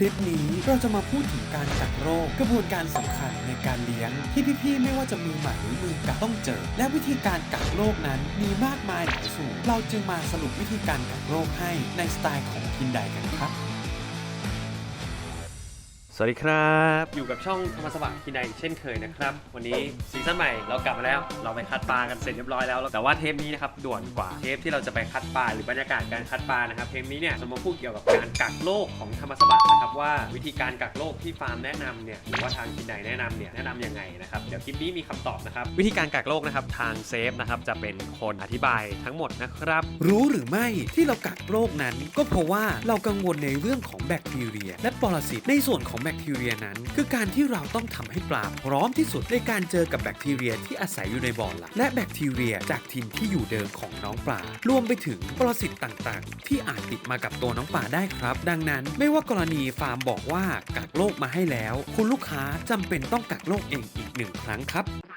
คลิปนี้เราจะมาพูดถึงการกักโรคกระบวนการสำคัญในการเลี้ยง ที่พี่ๆ ไม่ว่าจะมือใหม่หรือมือเก่าต้องเจอ และวิธีการกักโรคนั้นมีมากมายหลายสูตรเราจึงมาสรุปวิธีการกักโรคให้ในสไตล์ของทินไดกันครับ สวัสดีครับ อยู่กับช่องธรรมสวัสดิ์ที่ใดเช่นเคยนะครับ วันนี้ซีซั่นใหม่เรากลับมาแล้ว เราไปคัดปลากันเสร็จเรียบร้อยแล้ว แต่ว่าเทปนี้นะครับด่วนกว่าเทปที่เราจะไปคัดปลาหรือบรรยากาศการคัดปลานะครับ เทปนี้เนี่ยจะมาพูดเกี่ยวกับการกักโรคของธรรมสวัสดิ์นะครับว่าวิธีการกักโรคที่ฟาร์มแนะนำเนี่ยหรือว่าทางที่ใดแนะนำเนี่ยแนะนำยังไงนะครับเดี๋ยวคลิปนี้มีคำตอบนะครับวิธีการกักโรคนะครับทางเซฟนะครับจะเป็นคนอธิบายทั้งหมดนะครับ รู้หรือไม่ที่เรากักโรคนั้น ก็เพราะว่าเรากังวลในเรื่องของแบคทีเรีย และปรสิตในส่วนของแบคทีเรียนั้น คือการที่เราต้องทำให้ปลาพร้อมที่สุดในการเจอกับแบคทีเรียที่อาศัยอยู่ในบ่อหลักและแบคทีเรียจากถิ่นที่อยู่เดิมของน้องปลารวมไปถึงปรสิตต่างๆ ที่อาจติดมากับตัวน้องปลาได้ครับ ดังนั้นไม่ว่ากรณีฟาร์มบอกว่ากักโรคมาให้แล้ว คุณลูกค้าจำเป็นต้องกักโรคเองอีกหนึ่งครั้งครับ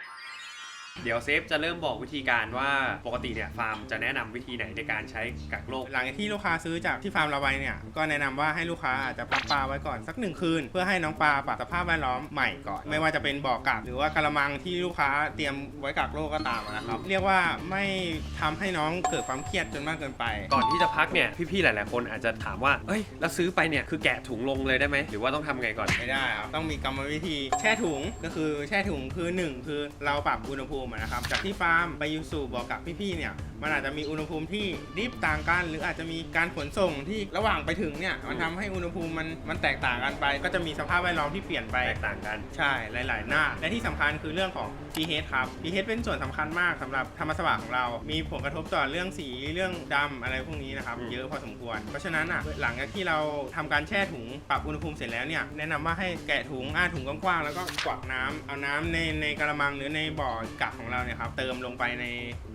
เดี๋ยวเซฟจะเริ่มบอกวิธีการว่าปกติเนี่ยฟาร์มจะแนะนำวิธีไหนในการใช้กักโรค หลังจากที่ลูกค้าซื้อจากที่ฟาร์มเราไว้เนี่ย ก็แนะนำว่าให้ลูกค้าอาจจะพักปลาไว้ก่อนสักหนึ่งคืน เพื่อให้น้องปลาปรับสภาพแวดล้อมใหม่ก่อน ไม่ว่าจะเป็นบ่อกักหรือว่ากระมังที่ลูกค้าเตรียมไว้กักโรคก็ตามนะครับ เรียกว่าไม่ทำให้น้องเกิดความเครียดจนมากเกินไป ก่อนที่จะพักเนี่ยพี่ๆหลายๆคนอาจจะถามว่าเอ้ยแล้วซื้อไปเนี่ยคือแกะถุงลงเลยได้ไหมหรือว่าต้องทำไงก่อน ไม่ได้ครับต้องมีกรรมวิธีแช่ถุงก็คือแช่ถุงคือหนึ่งคือเราปรับอุณหภูมิอะนะครับ จากที่ฟาร์มไปยู่สู่บอกับพี่ๆเนี่ย มันอาจจะมีอุณหภูมิที่ดิฟต่างกัน หรืออาจจะมีการขนส่งที่ระหว่างไปถึงเนี่ยมันทำให้อุณหภูมิมันมันแตกต่างกันไป ก็จะมีสภาพแวดล้อมที่เปลี่ยนไปแตกต่างกันใช่หลาย ๆ หน้า และที่สำคัญคือเรื่องของ pH ครับ pH เป็นส่วนสำคัญมากสำหรับธรรมสวัสดิ์ของเรา มีผลกระทบต่อเรื่องสีเรื่องดำอะไรพวกนี้นะครับอืมเยอะพอสมควร เพราะฉะนั้นอะหลังจากที่เราทำการแช่ถุงปรับอุณหภูมิเสร็จแล้วเนี่ยแนะนำว่าให้แกะถุงอ้าถุงกว้างๆแล้วก็กวักน้ำเอาน้ำในในกระมังหรือในบ่อกักของเราเนี่ยครับเติมลงไปใน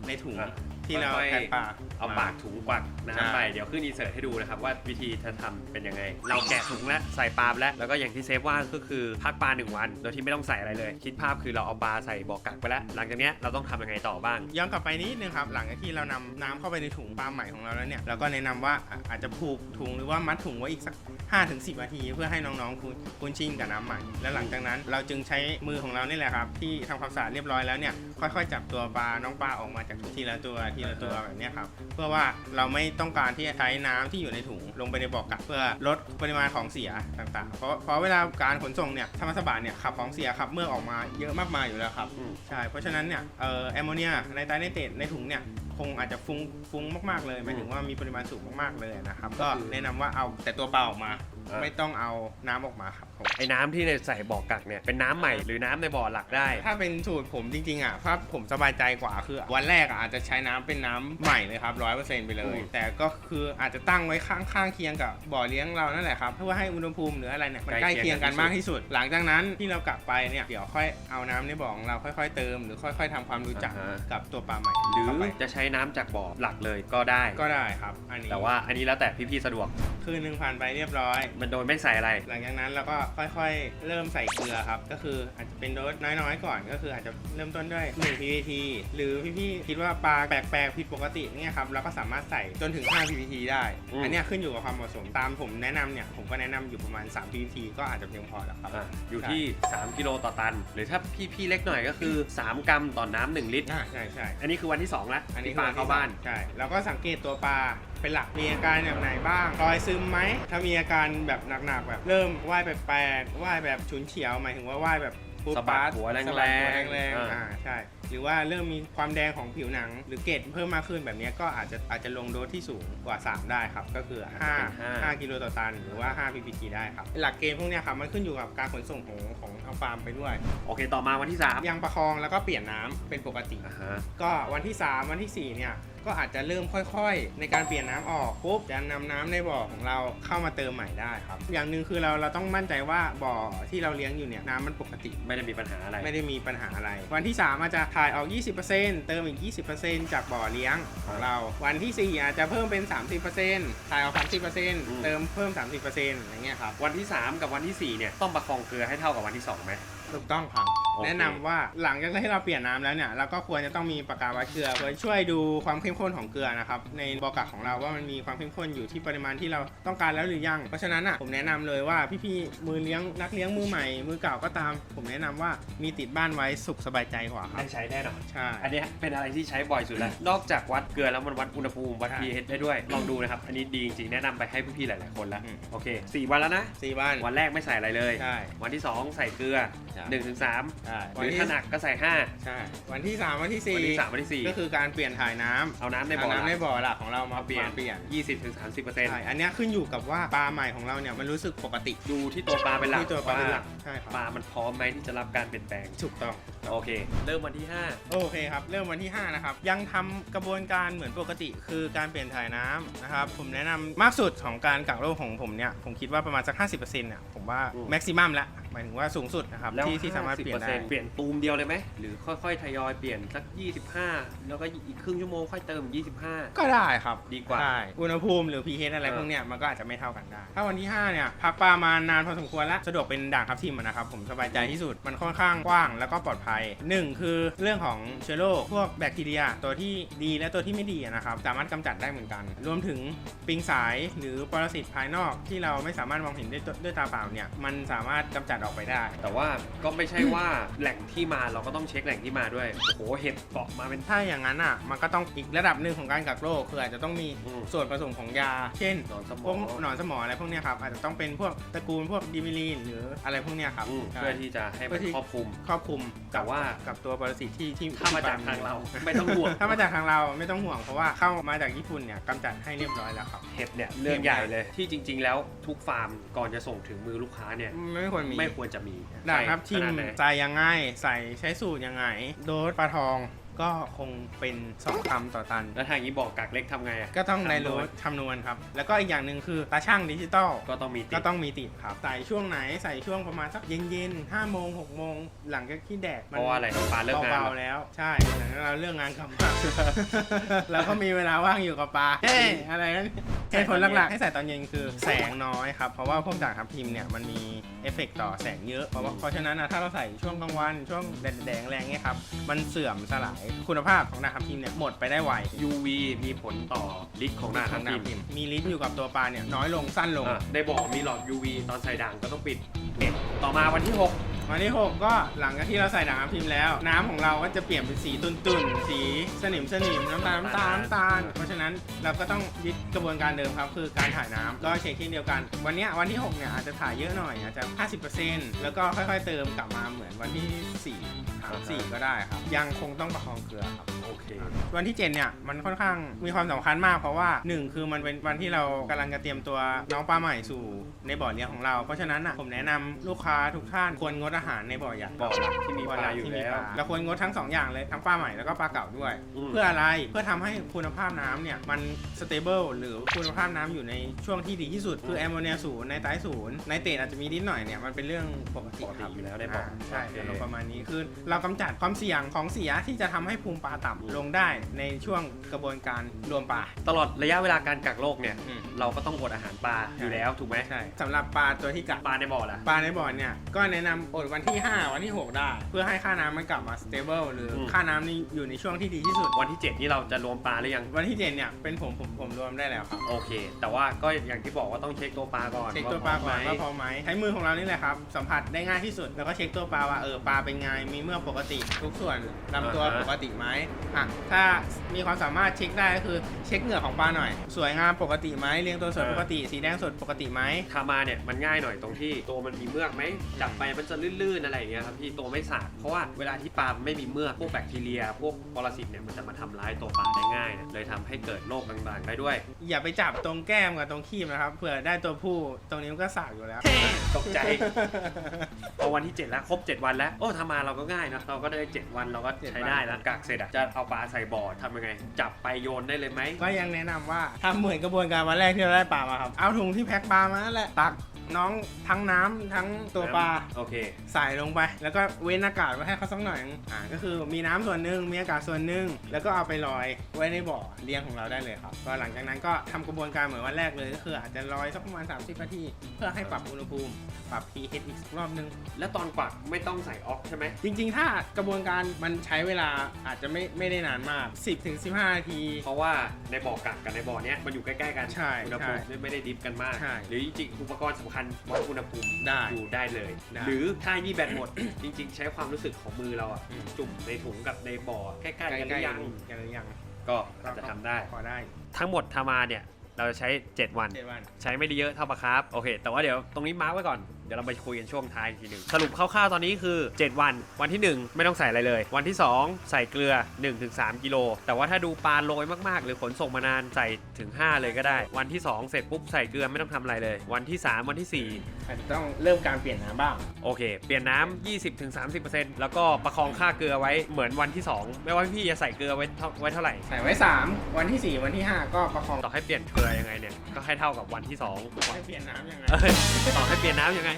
ในถุงอะ ที่เราค่อยๆแทนปลาเอาปากถุงกวักใช่น้ำไปเดี๋ยวขึ้นอินเสิร์ตให้ดูนะครับว่าวิธีจะทำเป็นยังไง เราแกะถุงแล้วใส่ปลาไปแล้ว แล้วก็อย่างที่เซฟว่าก็คือพักปลาหนึ่งวัน โดยที่ไม่ต้องใส่อะไรเลย คิดภาพคือเราเอาปลาใส่บ่อกักไปแล้ว หลังจากเนี้ยเราต้องทำยังไงต่อบ้าง ย้อนกลับไปนิดนึงครับ หลังจากที่เรานำน้ำเข้าไปในถุงปลาใหม่ของเราแล้วเนี่ย เราก็แนะนำว่าอะอาจจะผูกถุงหรือว่ามัดถุงไว้อีกสัก 5-10นาที เพื่อให้น้องๆคุ้นคุ้นชินกับน้ำใหม่ แล้วหลังจากนั้นเราจึงใช้มือของเรานี่แหละครับ ที่ทำความสะอาดเรียบร้อยแล้วเนี่ย ค่อยๆ จับตัวปลาน้องปลาออกมาจากถุงทีละตัวทีละตัวแบบเนี้ยครับเพื่อว่าเราไม่ต้องการที่จะใช้น้ำที่อยู่ในถุงลงไปในบ่อกักเพื่อลดปริมาณของเสียต่างๆ เพราะเพราะเวลาการขนส่งเนี่ยธรรมสบาเนี่ยขับของเสียขับเมื่อกออกมาเยอะมากมายอยู่แล้วครับอืมใช่เพราะฉะนั้นเนี่ยเอ่อแอมโมเนียไนไตรเนเตรตในถุงเนี่ยคงอาจจะฟุ้งฟุ้งมากๆเลยหมายถึงว่ามีปริมาณสูงมากๆเลยนะครับ ก็แนะนำว่าเอาแต่ตัวเปล่าออกมาเออไม่ต้องเอาน้ำออกมาครับผมไอ้น้ำที่ในใส่บ่อกักเนี่ยเป็นน้ำใหม่หรือน้ำในบ่อหลักได้ ถ้าเป็นสูตรผมจริงๆอะถ้าผมสบายใจกว่าคือ วันแรกอะอาจจะใช้น้ำเป็นน้ำใหม่เลยครับร้อยเปอร์เซ็นต์ไปเลยอืมแต่ก็คืออาจจะตั้งไว้ข้างๆเคียงกับบ่อเลี้ยงเรานั่นแหละครับเพื่อให้อุณหภูมิหรืออะไรเนี่ยมันใกล้เคียงกันมากที่สุด หลังจากนั้นที่เรากลับไปเนี่ยเดี๋ยวค่อยเอาน้ำในบ่อของเราค่อย ๆ เติมหรือค่อย ๆทำความรู้จักอ่าฮะ กับตัวปลาใหม่หรือเข้าไปจะใช้น้ำจากบ่อหลักเลยก็ได้ ก็ได้ครับ อันนี้แต่ว่าอันนี้แล้วแต่พี่ๆสะดวก คืนหนึ่งผ่านไปเรียบร้อย มันโดยไม่ใส่อะไร หลังจากนั้นเราก็ค่อยๆ เริ่มใส่เกลือครับ ก็คืออาจจะเป็นโดสน้อยๆ ก่อนก็คืออาจจะเริ่มต้นด้วย 1 ppT หรือพี่ๆคิดว่าปลาแปลกๆผิดปกติเนี่ยครับเราก็สามารถใส่จนถึง 5 ppT ได้ อืม อันเนี้ยขึ้นอยู่กับความเหมาะสมตามผมแนะนำเนี่ยผมก็แนะนำอยู่ประมาณ 3 ppT ก็อาจจะเพียงพอแล้วครับ อะอยู่ที่ 3 กิโลต่อตัน หรือถ้าพี่ ๆ เล็กหน่อยก็คือ 3 กรัมต่อน้ำหนึ่งลิตรอ่าใช่ใช่อันนี้คือวันที่2แล้วอันนี้ที่ปลาเข้าบ้าน ใช่แล้วก็สังเกตตัวปลา เป็นหลักมีอาการแบบไหนบ้างรอยซึมไหมถ้ามีอาการแบบหนักๆแบบเริ่มว่ายแปลกๆว่ายแบบฉุนเฉียวหมายถึงว่าว่ายแบบปุ๊สะบัดปั๊หัวแรงๆสะบัดหัวแรงๆอ่า อ่าใช่ หรือว่าเริ่มมีความแดงของผิวหนัง หรือเกล็ดเพิ่มมากขึ้นแบบเนี้ยก็อาจจะอาจจะลงโดสที่สูงกว่า 3 ได้ครับ ก็คือ5 5กิโลต่อตัน หรือว่า 5 ppt ได้ครับ หลักเกณฑ์พวกเนี้ยครับ มันขึ้นอยู่กับการขนส่งของของทางฟาร์มไปด้วย โอเคต่อมาวันที่3ยังประคองแล้วก็เปลี่ยนน้ำเป็นปกติ อ่าฮะ ก็วันที่ 3 วันทีสี่4เนี่ย ก็อาจจะเริ่มค่อย ๆ ในการเปลี่ยนน้ำออกปุ๊บจะนำน้ำในบ่อของเราเข้ามาเติมใหม่ได้ครับ อย่างหนึ่งคือเราเราต้องมั่นใจว่าบ่อที่เราเลี้ยงอยู่เนี่ยน้ำมันปกติ ไม่ได้มีปัญหาอะไร ไม่ได้มีปัญหาอะไร วันที่ 3 อาจจะถ่ายออก 20%เติมอีก 20%จากบ่อเลี้ยงของเรา วันที่ 4 อาจจะเพิ่มเป็น 30%ถ่ายออก 30%เติมเพิ่ม 30%อย่างเงี้ยครับ วันที่ 3 กับวันที่ 4 เนี่ย ต้องประคองเกลือให้เท่ากับวันที่2ไหมถูกต้องครับ โอเค แนะนำว่าหลังจากที่เราเปลี่ยนน้ำแล้วเนี่ยเราก็ควรจะต้องมีปากกาวัดเกลือเพื่อช่วยดูความเข้มข้นของเกลือนะครับในบอกักของเราว่ามันมีความเข้มข้นอยู่ที่ปริมาณที่เราต้องการแล้วหรือยัง เพราะฉะนั้นอะผมแนะนำเลยว่าพี่ๆมือเลี้ยงนักเลี้ยงมือใหม่ มือเก่าก็ตาม ผมแนะนำว่ามีติดบ้านไว้สุขสบายใจกว่าครับได้ใช้แน่นอน ใช่ อันนี้เป็นอะไรที่ใช้บ่อยสุดแล้ว นอกจากวัดเกลือแล้วมันวัดอุณหภูมิ วัดใช่ pH ได้ด้วย ลองดูนะครับ อันนี้ดีจริงๆ แนะนำไปให้พี่ๆ หลายๆ คนแล้ว อืม โอเค 4 วันแล้วนะ สี่บ้านวันแรกไม่ใส่อะไรเลย ใช่ วันที่ 2 ใส่เกลือใช่1-3ถึง3ใช่หรือถ้าหนักก็ใใส่ใช่วันที่3วันที่5วันที่4 3วันที่ก็คือการเปลี่ยนถ่ายน้ำ4เอาน้ำในบ่เอาอน้ำในละบ่อหลักของเรามามาเปลี่ยนเปลี่ยน20ถึง30เปอร์เซ็นต์ใช่อันเนี้ยขึ้นอยู่กับว่าปลาใหม่ของเราเนี่ยมันรู้สึกปกติดูที่ตัวปลาเป็นหลักที่ตัวปลาเป็นหลักว่าใช่ครับปลามันพร้อมไหมที่จะรับการเปลี่ยนแปลง ถูกต้อง โอเค เริ่มวันที่โอเคครับ เริ่มวันที่ 5 นะครับ ยังทำกระบวนการเหมือนปกติ คือการเปลี่ยนถ่ายน้ำนะครับ ผมแนะนำมากสุดของการกักโรคของผมเนี่ย ผมคิดว่าประมาณสัก 50%เนี่ย ผมว่าอืม แม็กซิมัมละห มายถึงว่าสูงสุดนะครับ5แล้วที่ที่สามารถเปลี่ยนได้50%เปลี่ยนตูมเดียวเลยไหมหรือค่อยๆทยอยเปลี่ยนสัก 25 แล้วก็อีกครึ่งชั่วโมงค่อยเติม 25 ก็ได้ครับดีกว่า ใช่อุณหภูมิหรือ pH อะไรเออ พวกเนี้ยมันก็อาจจะไม่เท่ากันได้ ถ้าวันที่ 5 เนี่ย พักปลามานานพอสมควรแล้วสะดวกเป็นด่างทับทิมอะนะครับ ผมสบายใจที่สุดมันค่อนข้างกว้างแล้วก็ปลอดภัย 1 คือเรื่องของเชื้อโรคพวกแบคทีเรีย ตัวที่ดีและตัวที่ไม่ดีอะนะครับสามารถกำจัดได้เหมือนกัน รวมถึงปิงสายหรือปรสิตภายนอกที่เราไม่สามารถมองเห็นด้วยตัวด้วยตาเปล่าเนี่ยมันสามารถกำจัดออกไปได้ แต่ว่าก็ไม่ใช่ว่าแหล่งที่มาเราก็ต้องเช็คแหล่งที่มาด้วยโอ้โหเห็ดเกาะมาเป็น ถ้าอย่างนั้นอะ มันก็ต้องอีกระดับหนึ่งของการกักโรคคืออาจจะต้องมีอืมส่วนผสมของยา เช่นหนอนสมพวอกงหนอนสมออะไรพวกเนี้ยครับอาจจะต้องเป็นพวกตระกูลพวกดิมิลีนหรืออะไรพวกเนี้ยครับอืมใช่ เพื่อที่จะให้เพื่มันอที่ ครอบคลุม ครอบคลุมแต่ว่า กับตัวปรสิตที่ที่ถ้ามาจากทางเราไม่ต้องห่วง ถ้ามาจากทางเราไม่ต้องห่วงเพราะว่าเข้ามาจากญี่ปุ่นเนี่ยกำจัดให้เรียบร้อยแล้วครับ เห็ดเนี่ยเรื่องใหญ่เลยที่จริง ๆ แล้วทุกฟาร์มก่อนจะส่งถึงมือลูกค้าเนี่ย ไม่ควรมี ไม่ควรจะมีด่างครับใส่ทิมขนาดไหนใส่ยังไง ใส่ใช้สูตรยังไง โดสปลาทองก็คงเป็น 2 กรัมต่อตัน แล้วทางนี้บอกกักเล็กทำไงอะก็ต้องในคำนโรวณถคำนวณครับ แล้วก็อีกอย่างหนึ่งคือตาช่างดิจิตอลก็ต้องมีติก็ดต้องมีติดครับ ใส่ช่วงไหนใส่ช่วงประมาณสักเย็นๆ5โมง6โมงหลังจากที่แดดเพมันราะว่าอะไรปลาเลิกงานเบาเหรอๆแล้ว ใช่หลังจากนั้นเราเรื่องงานกลับมาเราก็มีเวลาว่างอยู่กับปลาเฮ้ยอะไรนั้นเหตุผลหลักๆให้ใส่ตอนเย็นคือแสงน้อยครับเพราะว่าพวกด่างทับทิมเนี่ยมันมีเอฟเฟกต์ต่อแสงเยอะ เพราะว่าเพราะฉะนั้นนะถ้าเราใส่ช่วงกลางวัน ช่วงแดดๆแรงๆเนี่ยครับ มันเสื่อมสลายคุณภาพของด่างทับทิมเนี่ยหมดไปได้ไว UV มีผลต่อฤทธิ์ของหน้าทับทิมมีลิ้นอยู่กับตัวปลาเนี่ยน้อยลงสั้นลง อะได้บอกมีหลอด UV ตอนใส่ด่างก็ต้องปิดเน็ตต่อมาวันที่ วันที่ 6 ก็หลังจากที่เราใส่ด่างทับทิมแล้ว น้ำของเราก็จะเปลี่ยนเป็นสีตุ่นๆ สีสนิมสนิมน้ำตาลน้ำตาลน้ำตาล เพราะฉะนั้นเราก็ต้องยึดกระบวนการเดิมครับ คือการถ่ายน้ำก็เช็คที่เดียวกัน วันเนี้ยวันที่ 6 เนี่ยอาจจะถ่ายเยอะหน่อยอาจจะ 50%แล้วก็ค่อยๆ เติมกลับมาเหมือนวันที่4 3 4ก็ได้ครับ ยังคงต้องประคองเกลือครับ โอเค วันที่ 7 เนี่ยมันค่อนข้างมีความสำคัญมากเพราะว่า 1 คือมันเป็นวันที่เรากำลังจะเตรียมตัวน้องปลาใหม่สู่ในบ่อเลี้ยงของเรา เพราะฉะนั้นอะผมแนะนำลูกค้าทุกท่านควรงดอาหารในบ่อใหญ่บ่อหลักที่มีปลาอยู่ที่มีแล้วปาเราควรงดทั้งสองอย่างเลยทั้งปลาใหม่แล้วก็ปลาเก่าด้วย อืม เพื่ออะไรเพื่อทำให้คุณภาพน้ำเนี่ยมันสเตเบิลหรือคุณภาพน้ำอยู่ในช่วงที่ดีที่สุด คือแอมโมเนียศูนย์ในไตรศูนย์ในเตรดอาจจะมีนิดหน่อยเนี่ยมันเป็นเรื่องปกติปกคติรับอยู่แล้วได้บอกอ่าใช่โอเค อารมณ์ประมาณนี้คือเรากำจัดความเสี่ยงของเสียที่จะทำให้ภูมิปลาต่ำลงได้ในช่วงกระบวนการรวมปลา ตลอดระยะเวลาการกักโรคเนี่ย อืม เราก็ต้องอดอาหารปลาอยู่แล้วถูกไหมใช่สำหรับปลาตัวที่กัดปลาในบ่อล่ะ ปลาในบ่อเนี่ยก็แนะนำอดวันที่ 5 วันที่ 6 ได้ เพื่อให้ค่าน้ำมันกลับมาสเตเบิลหรืออม ค่าน้ำนี่อยู่ในช่วงที่ดีที่สุด วันที่ 7 นี่เราจะรวมปลาหรือยัง วันที่เจ็ดเนี่ยเป็นผมผมผมรวมได้แล้วครับ โอเค แต่ว่าก็อย่างที่บอกว่าต้องเช็คตัวปลาก่อนเช็คตัวปลาก่อนพร้ว่าอมไหมพอไหมใช้มือของเรานี่แหละครับ สัมผัสได้ง่ายที่สุดแล้วก็เช็คตัวปลาว่าเออปลาเป็นไงมีเมื่อกปกติ ทุกส่วนลำตัวปกติไหมอะถ้ามีความสามารถเช็คได้ก็คือเช็คเหงื่อของปลาหน่อย สวยงามปกติไหมเรียงตัวสวยปกติ สีแดงสดปกติไหมคามาเนี่ยมันง่ายหน่อยตรงที่ตัวมันมีเมือกไหมจับไปมันจะลื่นๆอะไรอย่างเงี้ยครับพี่ตัวไม่สากเพราะว่าเวลาที่ปลาไม่มีเมือกพวกแบคทีเรีย พวกปรสิตเนี่ยมันจะมาทำร้ายตัวปลาได้ง่ายเนี่ยเลยทำให้เกิดโรคต่างๆได้ด้วย อย่าไปจับตรงแก้มกับตรงขี้มนะครับเผื่อได้ตัวผู้ตรงนี้มันก็สากอยู่แล้วตกใจพอวันที่ 7 แล้วครบ 7 วันแล้วโอ้ทำมาเราก็ง่ายนะเราก็ได้ 7 วันเราก็ใช้ได้แล้วกักเสร็จอะจะเอาปลาใส่บ่อทำยังไง จับไปโยนได้เลยไหมก็ยังแนะนำว่าทำเหมือนกระบวนการวันแรกที่เราได้ปลามาครับ เอาถุงที่แพ็คปลามานั่นแหละตัก น้องทั้งน้ำทั้งตัวปลาโอเค ใส่ลงไป แล้วก็เว้นอากาศไว้ให้เขาสักหน่อยอ่าก็คือมีน้ำส่วนหนึ่งมีอากาศส่วนหนึ่งแล้วก็เอาไปลอยไว้ในบ่อเลี้ยงของเราได้เลยครับก็หลังจากนั้นก็ทำกระบวนการเหมือนวันแรกเลยก็คืออาจจะลอยสักประมาณ 30 นาที เพื่อให้ปรับอุณหภูมิ ปรับ pH อีกสักรอบนึง แล้วตอนกวักไม่ต้องใส่ออกใช่ไหมจริงๆ ถ้ากระบวนการมันใช้เวลาอาจจะไม่ไม่ได้นานมาก 10ถึง15 นาที เพราะว่าในบ่อกักกับในบ่อเนี้ยมันอยู่ใกล้ๆกันใช่อุณหภูมิใช่ไม่ได้ดิฟกันมาก ใช่ หรือจริงๆอุปกรณ์สำคัญวัดอุณหภูมิได้อยู่ได้เลย ได้หรือถ้านี่แบตหมด จริง ๆ ใช้ความรู้สึกของมือเราอะอืม จุ่มในถุงกับในบ่อใกล้ใกๆกันหรือยังๆกันหรือยังก็อาจจะทำได้ พอได้ทั้งหมดทำมาเนี่ย เราจะใช้ 7 วัน เจ็ดวัน ใช้ไม่ได้เยอะเท่าปะครับ โอเค แต่ว่าเดี๋ยวตรงนี้มาร์กไว้ก่อน เดี๋ยวเราไปคุยกันช่วงท้ายอีกทีหนึ่งสรุปคร่าวๆตอนนี้คือ 7 วัน วันที่ 1 ไม่ต้องใส่อะไรเลย วันที่ 2 ใส่เกลือ 1-3 กิโล แต่ว่าถ้าดูปลาโรยมากๆ หรือขนส่งมานานใส่ถึง 5 เลยก็ได้ วันที่ 2 เสร็จปุ๊บใส่เกลือไม่ต้องทำอะไรเลย วันที่ 3 วันที่ อาจจะต้องเริ่มการเปลี่ยนน้ำบ้าง4โอเค เปลี่ยนน้ำ 20-30%แล้วก็ประคองค่าเกลือไว้เหมือนวันที่ 2 ไม่ว่าพี่จะใส่เกลือไว้เท่าไว้เท่าไหร่ ใส่ไว้ 3 วันที่ 4 วันที่ 5 ก็ประคองต่อให้เปลี่ยนเกลือยังไงเนี่ย ก็ให้เท่ากับวันที่ 2 ให้เปลี่ยนน้ำยังไง เอ้ยต่อให้เปลี่ยนน้ำยังไง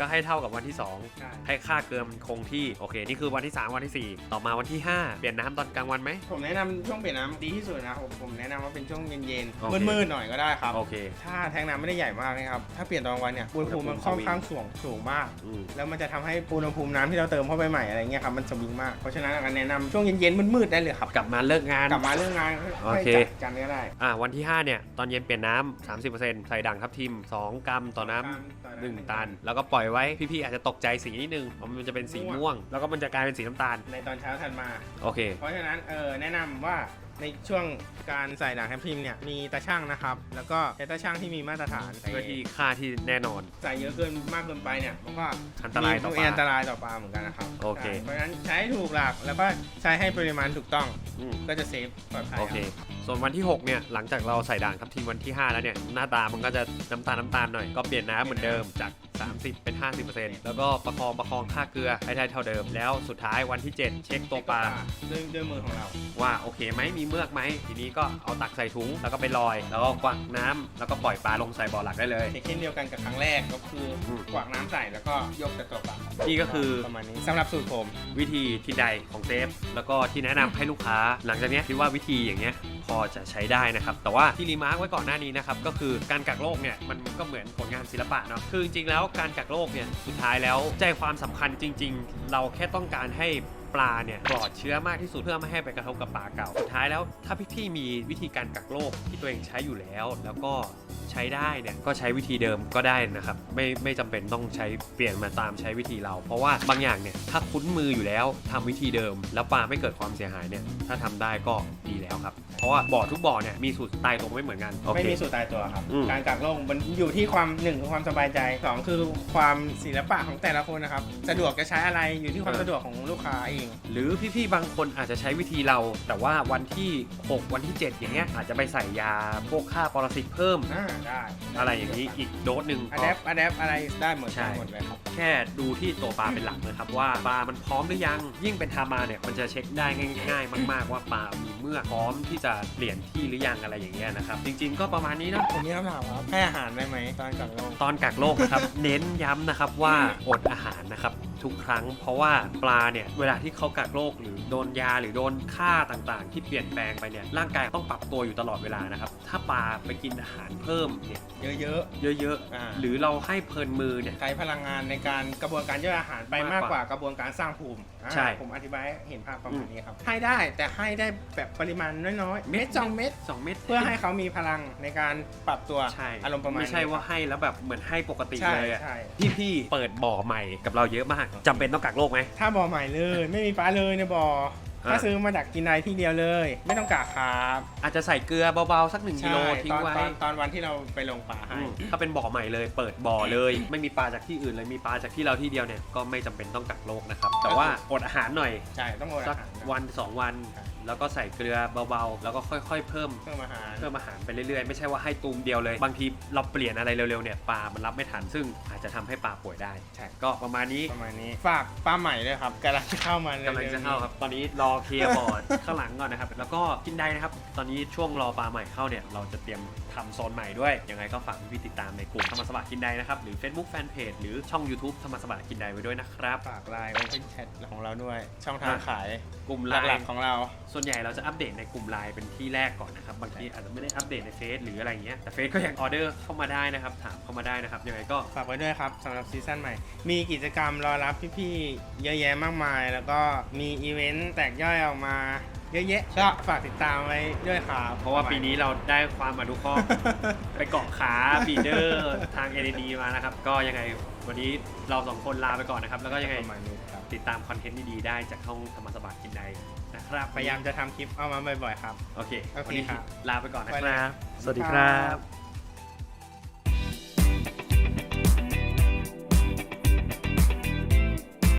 ก็ให้เท่ากับวันที่ ใช่ 2 ให้ค่าเกลือมันคงที่โอเคนี่คือวันที่ 3 วันที่ 4 ต่อมาวันที่ 5 เปลี่ยนน้ำตอนกลางวันไหม ผมแนะนำช่วงเปลี่ยนน้ำดีที่สุดนะผมผมแนะนำว่าเป็นช่วงเย็นโอเค ๆมืดๆหน่อยก็ได้ครับ โอเค ถ้าแทงน้ำไม่ได้ใหญ่มากนะครับ ถ้าเปลี่ยนตอนกลางวันเนี่ยอุณหภูมิมันค่อนข้างสูงสูงมาก อืม แล้วมันจะทำให้อุณหภูมิน้ำที่เราเติมเข้าไปใหม่อะไรเงี้ยครับมันสวิงมากเพราะฉะนั้นอันแนะนำช่วงเย็นๆมืดๆได้เลยครับกลับมาเลิกงาน กลับมาเรื่องงานค่โออยเคๆจัดกันก็ได้อ่าวันที่ 5 เนี่ย ตอนเย็นเปลี่ยนน้ำ 30%ใส่ด่างทับทิม 2 กรัมต่อน้ำหนึ่งตัน แล้วก็ปล่อยไว้ พี่ ๆ อาจจะตกใจสีนิดนึงเพราะมันจะเป็นสีม่วง แล้วก็มันจะกลายเป็นสีน้ำตาล ในตอนเช้าถัดมา โอเค เพราะฉะนั้นเออแนะนำว่า ในช่วงการใส่ด่างทับทิมเนี่ยมีตาช่างนะครับ แล้วก็ใช้ตาช่างที่มีมาตรฐานเพื่อที่ค่าที่แน่นอน ใส่เยอะเกินมากเกินไปเนี่ยมันก็อันตรายต่อปลามีอันตรายต่อปลาเหมือนกันนะครับโอเคใช่เพราะฉะนั้นใช้ถูกหลักแล้วก็ใช้ให้ปริมาณถูกต้องอืมก็จะเซฟปลอดภัยโอเคส่วนวันที่ 6 เนี่ย หลังจากเราใส่ด่างทับทิมวันที่ 5 แล้วเนี่ย หน้าตามันก็จะน้ำตาลน้ำตาลหน่อย ก็เปลี่ยนน้ำเหมือนเดิมจาก 30 เป็น 50%แล้วก็ประคองประคองค่าเกลือให้ได้เท่าเดิม แล้วสุดท้ายวันที่ 7 เช็คตัวปลา ด้วยด้วยมือของเรา ว่าโอเคไหมมีเมือกไหมทีนี้ก็เอาตักใส่ถุงแล้วก็ไปลอย แล้วก็กวักน้ำแล้วก็ปล่อยปลาลงใส่บ่อหลักได้เลยเช่นเดียวกันกับครั้งแรกก็คืออมกวากน้ำใส่แล้วก็ยกแต่ตัวปลานี่ก็คือ ประมาณนี้สำหรับสูตรผม วิธีที่ใดของเซฟ แล้วก็ที่แนะนำให้ลูกค้า หลังจากเนี้ยคิดว่าวิธีอย่างเงี้ย พอจะใช้ได้นะครับ แต่ว่าที่รีมาร์กไว้ก่อนหน้านี้นะครับก็คือการกักโรคเนี่ยมันก็เหมือนผลงานศิลปะเนาะคือจริงๆแล้วการกักโรคเนี่ยสุดท้ายแล้วใจความสำคัญจริง ๆ เราแค่ต้องการให้ปลาเนี่ยปลอดเชื้อมากที่สุดเพื่อไม่ให้ไปกระทบกับปลาเก่าสุดท้ายแล้ว ถ้าพี่ๆมีวิธีการกักโรคที่ตัวเองใช้อยู่แล้ว แล้วก็ ใช้ได้เนี่ยก็ใช้วิธีเดิมก็ได้นะครับไม่ไม่จำเป็นต้องใช้เปลี่ยนมาตามใช้วิธีเรา เพราะว่าบางอย่างเนี่ยถ้าคุ้นมืออยู่แล้วทำวิธีเดิม แล้วปลาไม่เกิดความเสียหายเนี่ยถ้าทำได้ก็ดีแล้วครับ เพราะว่าบ่อทุกบ่อเนี่ยมีสูตรตายตัวไม่เหมือนกันโอไม่เคมีสูตรตายตัวครับ อืม การกักโรคมันอยู่ที่ความหนึ่งคือความสบายใจสองคือความศิลปะของแต่ละคนนะครับ สะดวกจะใช้อะไรอยู่ที่ความสะดวกของลูกค้าเอง หรือพี่ๆ บางคนอาจจะใช้วิธีเรา แต่ว่าวันที่ 6 วันที่ 7 อย่างเงี้ยอาจจะไปใส่ยาพวกฆ่าปรสิตเพิ่ม อ่าได้อะไรอย่างนี้อีกโดสหนึ่งอะแดปอะแดปอะไรได้หมดใช่ ได้หมดเลยครับ แค่ดูที่ตัวปลาเป็นหลักนะครับว่าปลามันพร้อมหรือยัง ยิ่งเป็นทามาเนี่ยมันจะเช็คได้ง่ายๆ มากๆ ว่าปลามีเมื่อกพร้อมที่จะเปลี่ยนที่หรือยังอะไรอย่างเงี้ยนะครับ จริงๆ ก็ประมาณนี้เนอะผมมีคำถามครับให้อาหารได้ไหมตอนกักโรคตอนกักโรคนะครับ เน้นย้ำนะครับว่าอดอาหารนะครับ ทุกครั้ง เพราะว่าปลาเนี่ยเวลาที่เขากักโรคหรือโดนยาหรือโดนค่าต่างๆ ที่เปลี่ยนแปลงไปเนี่ยร่างกายต้องปรับตัวอยู่ตลอดเวลานะครับถ้าปลาไปกินอาหารเพิ่มเนี่ยเยอะเยอะอ่าๆหรือเราให้เพลินมือเนี่ยๆใช้พลังงานในการกระบวนการย่อยอาหารไปมามากกกกว่าว่ากระบวนการสร้างภูมิอ่าใช่ผมอธิบายให้เห็นภาพประมาณนี้ครับให้ได้แต่ให้ได้แบบปริมาณน้อยๆเม็ดสองเม็ดสองเม็ดเพื่อให้เขามีพลังในการปรับตัวใช่อารมณ์ประมาณไม่ใช่นี้ว่าให้แล้วแบบเหมือนให้ปกติใช่เลยอะใช่พี่พี่ๆเปิดบ่อใหม่กับเราเยอะมากจำเป็นต้องกักโรคไหมถ้าบ่อใหม่เลย ไม่มีปลาเลยในบ่ออ่า ถ้าซื้อมาจากกินไดที่เดียวเลย ไม่ต้องกากครับอาจจะใส่เกลือเบาๆสักหนึ่งกิโลทิ้งตอนไว้ ตอนตอนวันที่เราไปลงปลาให้อืมถ้าเป็นบ่อใหม่เลยเปิดบ่อเลย ไม่มีปลาจากที่อื่นเลยมีปลาจากที่เราที่เดียวเนี่ยก็ไม่จำเป็นต้องกักโรคนะครับ แต่ว่าอดอาหารหน่อยใช่ต้องโอดสัอากหารวันสองวันใช่แล้วก็ใส่เกลือเบาๆ แล้วก็ค่อยๆ เพิ่ม เพิ่มอาหาร เพิ่มอาหารไปเรื่อยๆ ไม่ใช่ว่าให้ตูมเดียวเลย บางทีเราเปลี่ยนอะไรเร็วๆ เนี่ยปลา มันรับไม่ทัน ซึ่งอาจจะทำให้ปลาป่วยได้ ใช่ ก็ประมาณนี้ประมาณนี้ ฝากปลาใหม่ด้วยครับกำลังจะเข้ามาร็วๆกำลังจะเข้าครับ ตอนนี้รอเคลียร์บอร์ด ข้างหลังก่อนนะครับ แล้วก็กินได้นะครับ ตอนนี้ช่วงรอปลาใหม่เข้าเนี่ย เราจะเตรียมทำโซนใหม่ด้วย ยังไงก็ฝากพี่ๆติดตามในกลุ่มธรรมสบายกินได้นะครับ หรือ Facebook Fanpage หรือช่อง YouTube ธรรมสบายกินได้ไว้ด้วยนะครับ ฝากไลน์ Open Chat ของเราด้วย ช่องทางอะขายกลุ่มหไลลักน์ ๆของเรา ส่วนใหญ่เราจะอัปเดตในกลุ่มไลน์เป็นที่แรกก่อนนะครับ บางทีอาจจะไม่ได้อัปเดตในเฟซหรืออะไรเงี้ย แต่เฟซก็ยังออเดอร์เข้ามาได้นะครับ ถามเข้ามาได้นะครับ ยังไงก็ ฝากไว้ด้วยครับสำหรับซีซั่นใหม่ มีกิจกรรมรอรับพี่ๆ เยอะแยะมากมาย แล้วก็มีอีเวนต์แตกย่อยออกมาเยอะแยะก็ฝากติดตามไว้ด้วยครับเพราะว่าปีนี้เราได้ความอนุเคราะห์ไปเกาะขาบีเดอร์ทาง NAD มานะครับ ก็ยังไงวันนี้เราสองคนลาไปก่อนนะครับ แล้วก็ยังไงประมาณนี้ครับติดตามคอนเทนต์ดีๆได้จากช่องธรรมสบายกินได้นะครับพยายามจะทำคลิปเอามาบ่อยๆครับ โอเคโอเควันนี้ครับลาไปก่อนนะไปคเลยรับครับ สวัสดีครับ